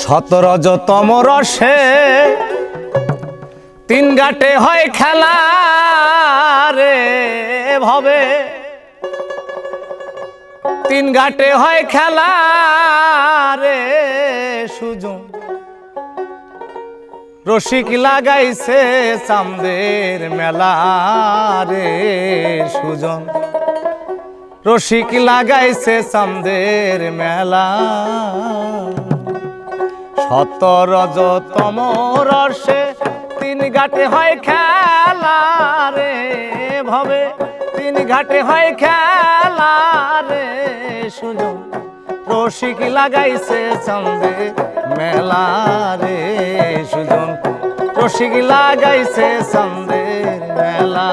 সতরজতম রসে তিন ঘাটে হয় খেলা রে ভবে। তিন ঘাটে হয় খেলা রে সুজন। রসিক লাগাইছে চামদের মেলা রে সুজন। রসিক লাগাইছে চামদের মেলা। সতরজতম রসে তিন ঘাটে হয় খেলা রে ভবে। তিন ঘাটে হয় খেলা রে সুজন রসিক লাগাইছে চন্দে মেলা রে সুজন রসিক লাগাইছে চন্দের মেলা।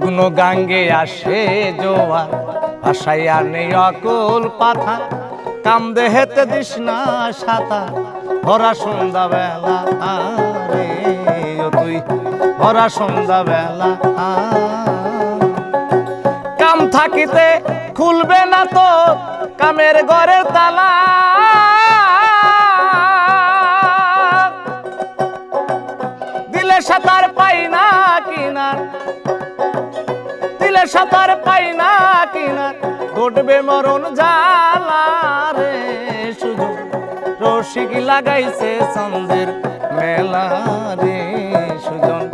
শুকনো গাঙ্গে আসে জোয়ার। ভাসাইয়া নেই অকুল পাথা কাম দেহেতে দিস না সাতা ভরা সন্ধ্যা বেলা রে ও তুই। ভরা সন্ধ্যা বেলা কাম থাকিতে খুলবে না তো কামের ঘরের তালা। সাঁতার পাই না কিনার ঘটবে মরণ জালা রে, শুধু রসিক লাগাইছে চন্দের মেলা রে সুজন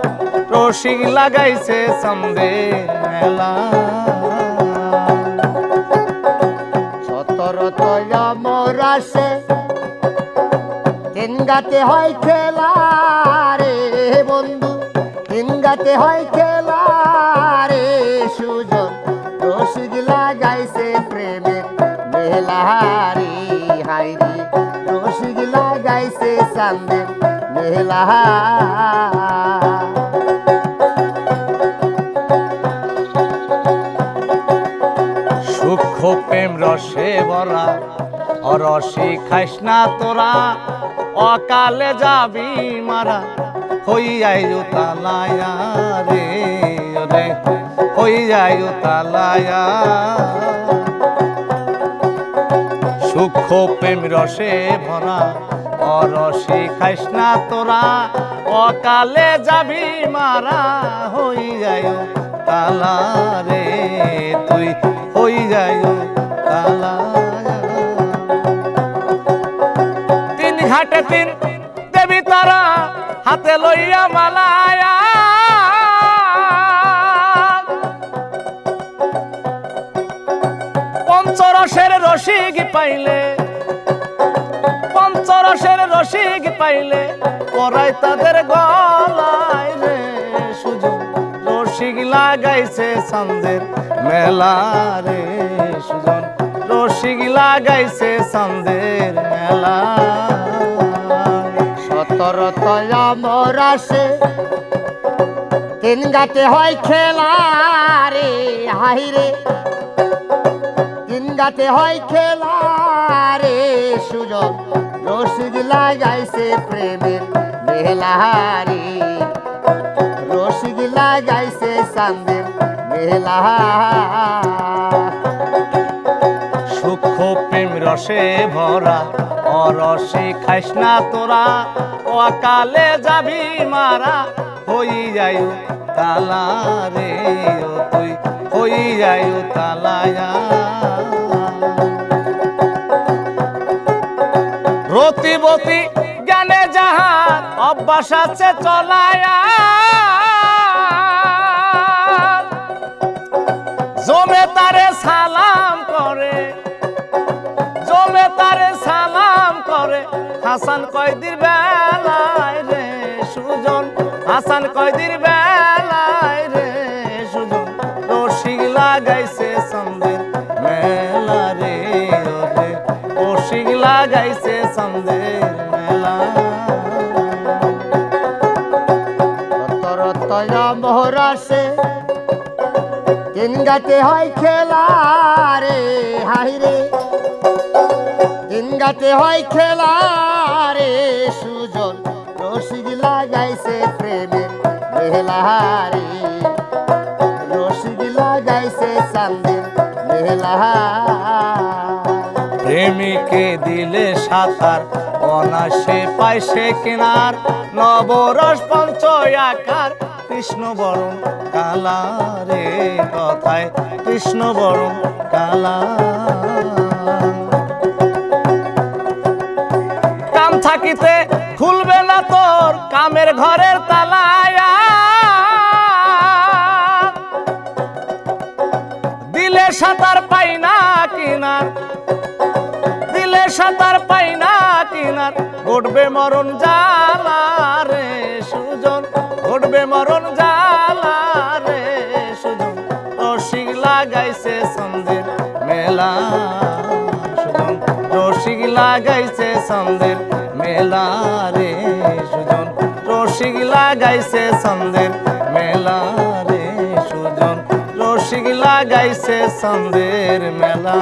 রসিক লাগাইছে চন্দের মেলা। সতরত মরাসে তিন গাতে হয় খেলা রে বন্ধু, তিন গাতে হয় খেলা সুজন রসিক লাগাইছে প্রেমের মেলা রে হাইরি রসিক লাগাইছে চান্দের মেলা সূক্ষ্ম প্রেম, রসে অরসি খাইস না তোরা। অকালে যাবি মারা, হইয়াই রে রে। হইয়াই তালায়া। সূক্ষ্ম প্রেম রসে ভরা, অরসি খাইস না তোরা, অকালে যাবি মারা হই যায় তালা রে, তুই হই যায় তালা। তিন ঘাটে তিন দেবী তারা হাতে লইয়া মালায়া পঞ্চরসের রসিক পাইলে পঞ্চরসের রসিক পাইলে, পরাই তাদের গলায় রে সুযোগ। রসিক লাগাইছে সন্দের মেলা রে সুজন। রসিক লাগাইছে সন্দের মেলা সতরত মরাসে তিন গাতে হয় খেলা রে হাইরে তিন গাতে হয় খেলা রে সুজন রসিক লাগাইছে প্রেমের মেলা রে রসিক লাগাইছে সান্দের মেলা সূক্ষ্ম প্রেম, রসে ভরা, অরসে খাইস না তোরা। অকালে যাবি মারা, হই যাই তালা রে তুই, হই যাই তালায়া। রতিবতী জ্ঞানে যাহার অভ্যাস আছে চলায়া। জমে তারে সালাম করে, জমে তারে সালাম করে। হাসান কয়দির বেলায় রে সুজন, হাসান কয়দির বেলায় রে সুজন। তো রসিক লাগাইছে সন্দের মেলা তরতয়া মোহর আসে তিন গাতে হয় খেলা রে। হাই রে। তিন গাতে হয় খেলা রে। সুজন রসিক লাগাইছে প্রেমের মেলা রে। রসিক লাগাইছে চান্দের মেলা প্রেমিকে দিলে সাঁতার অনাসে পাইছে কিনার। নবরস পঞ্চয়াকার কৃষ্ণ বরণ কালা রে কথায় কৃষ্ণ বরণ কালা কাম থাকিতে খুলবে না তোর, কামের ঘরের তালায়া দিলে সাঁতার পাই না কিনার দিলে সাঁতার পাই না কিনার ঘটবে মরণ জালা রে সুজন। ঘটবে মরণ জালা রে সুজন। রসিক লাগাইছে সন্দের মেলা, সুজন। রসিক লাগাইছে সন্দের মেলা রে সুজন। রসিক লাগাইছে সন্দের মেলা রে সুজন। রসিক লাগাইছে সন্দের মেলা।